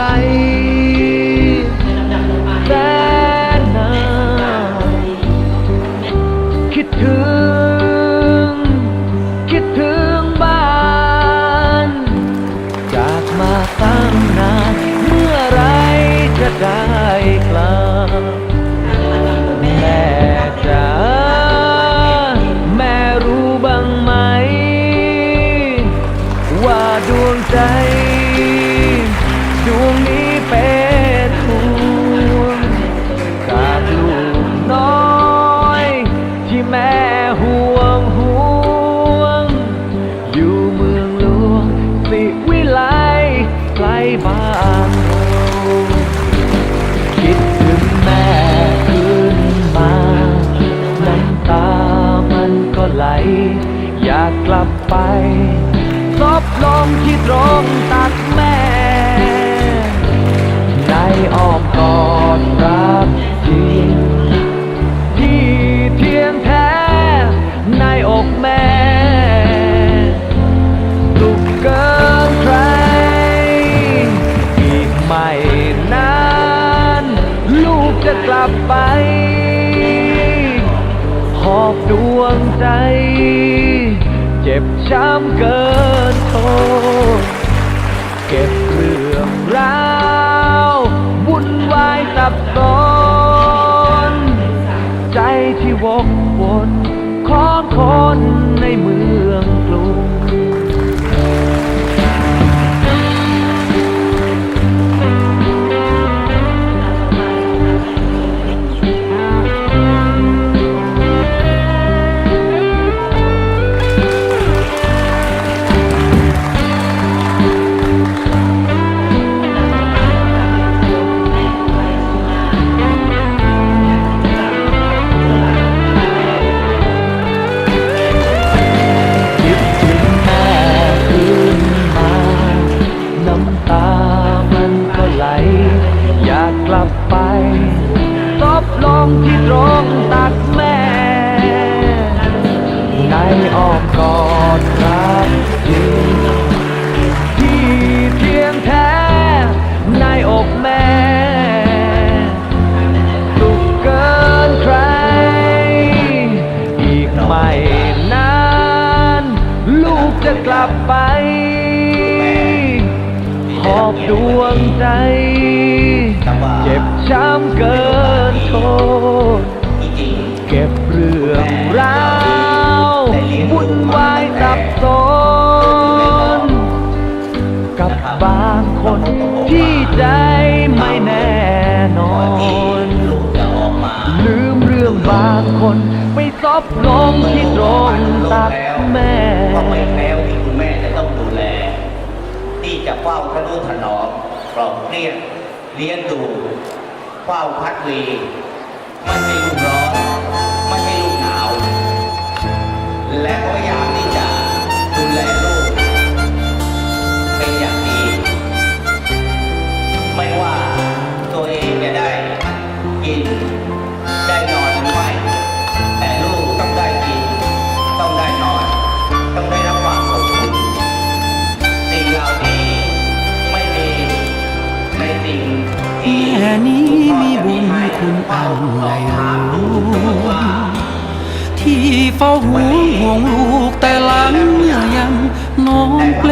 ลแสนนาคิดถึง คิดถึงบ้าน จากมาตั้งนานเมื่อไรจะได้กลับแม่จ๋แม่รู้บ้างไหม ว่าดวงใจ กลับไปซบลงที่ตรงตักแม่ ในอ้อมกอดรักจริงที่เทียงแท้ ในอกแม่สุขเกินใคร อีกไม่นาน ลูกจะกลับไป หอบดวงใจ เจ็บช้ำเกินทนเก็บเรื่องราววุ่นวายตับสนใจที่วกวนของคนในมือ จะกลับไป หอบดวงใจ เจ็บช้ำเกินโทษเก็บเรื่องราววุ่นวายสับสน กับบางคนที่ใจไม่แน่นอน ลืมเรื่องบางคน ไปซบลงที่ตรงตักแม่ก็ไม่แพ้ที่คุณแม่จะต้องดูแล ที่จะเฝ้าทะนุถนอมปลอบเรียนเลี้ยงดูเฝ้าพัดวีไม่ให้ลูกร้อนไม่ให้ลูกหนาว และก็พยายามที่ ใหญ่หลวงที่เฝ้าห่วงห่วงลูกแต่หลังเมื่อยังน้อนเปล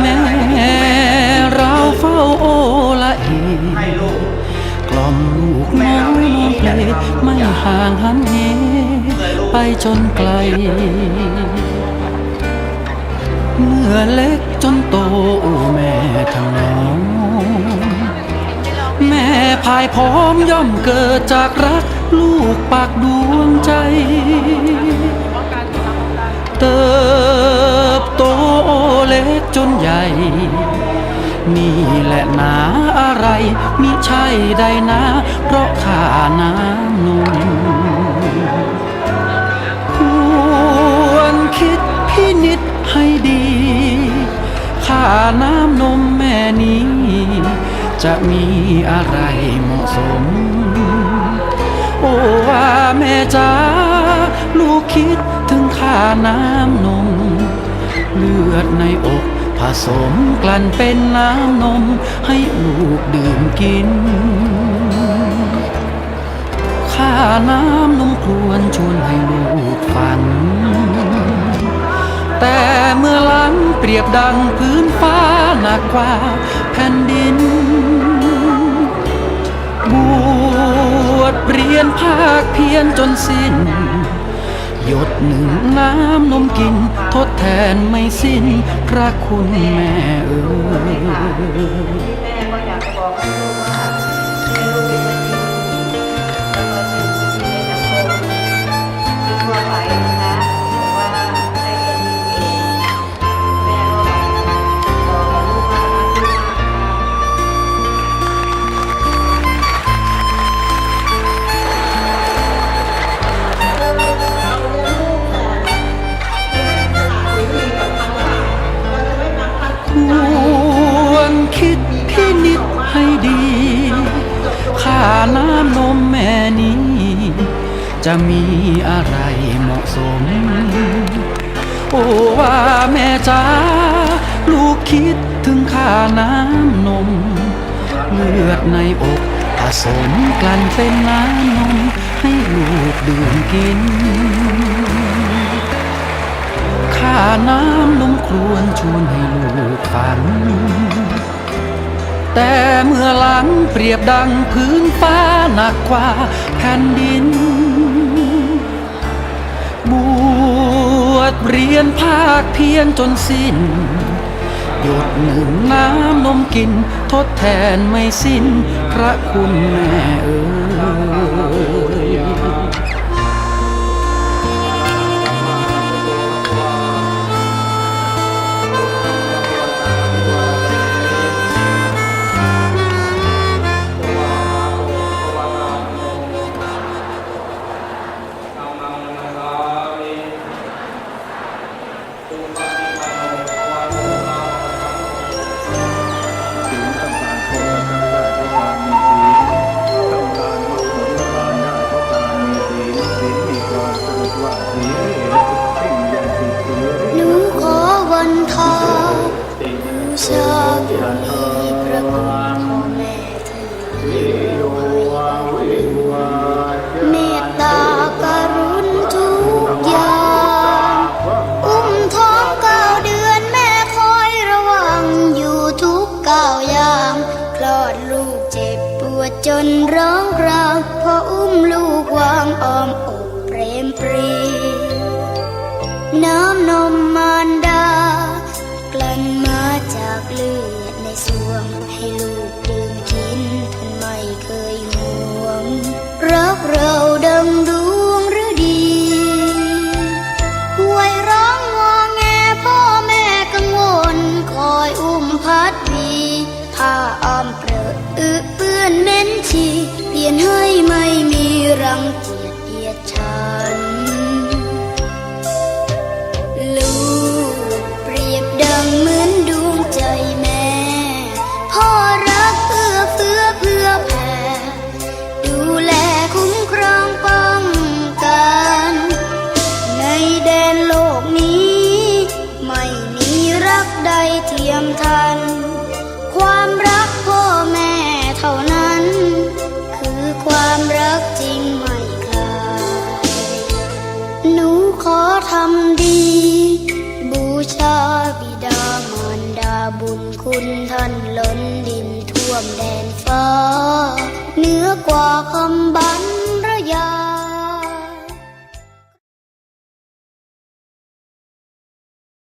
แม่เราเฝ้าโอละเอให้ลูกล่อมลูกน้อยนอนเพลไม่ห่างหันเหไปจนไกล เมื่อเล็กจนโตแม่ทั้งน้อง พายพร้อมย่อมเกิดจากรักลูกปากดวงใจ เติบโตเล็กจนใหญ่ นี่แหละนาอะไรมิใช่ใดนะ เพราะข้าน้ำนมควรคิดพินิษให้ดีข้าน้ำนมแม่นี้ จะมีอะไรเหมาะสม โอ้ว่าแม่จ๋าลูกคิดถึงข้าน้ำนม เลือดในอกผสมกลั่นเป็นน้ำนม ให้ลูกดื่มกินข้าน้ำนมควรชวนให้ลูกฝัน แต่เมื่อหลังเปรียบดังพื้นฟ้าหนักกว่าแผ่นดิน บวชเรียนภาคเพียนจนสิ้น หยดหนึ่งน้ำนมกิน ทดแทนไม่สิ้น พระคุณแม่เอ๋ย จะมีอะไรเหมาะสม โอ้ว่าแม่จ้าลูกคิดถึงค่าน้ำนม เลือดในอกผสมกลั่นเป็นน้ำนม ให้ลูกดื่มกิน ค่าน้ำนมครวนชวนให้ลูกฝัน แต่เมื่อหลังเปรียบดังพื้นฟ้าหนักกว่าแผ่นดิน บวชเรียนภาคเพียนจนสิ้น หยดหนึ่งน้ำนมกิน ทดแทนไม่สิ้น พระคุณแม่เอ๋ยาผู้ สวงให้ลูกดื่มกินท่านไม่เคยห่วง รักเราดังดวงฤดีป่วยร้องงอแงพ่อแม่กังวล คอยอุ้มพัดวีผ้าอ้อมเปรอะอึเปื้อนเหม็นชีเปลี่ยนให้ไม่มีรังเกียจเดียดฉันลู ความรักจริงไม่คลายหนูขอทำดี บูชาบิดามารดาบุญคุณท่านล้นดินท่วมแดนฟ้า เหนือกว่าคำบรรยาย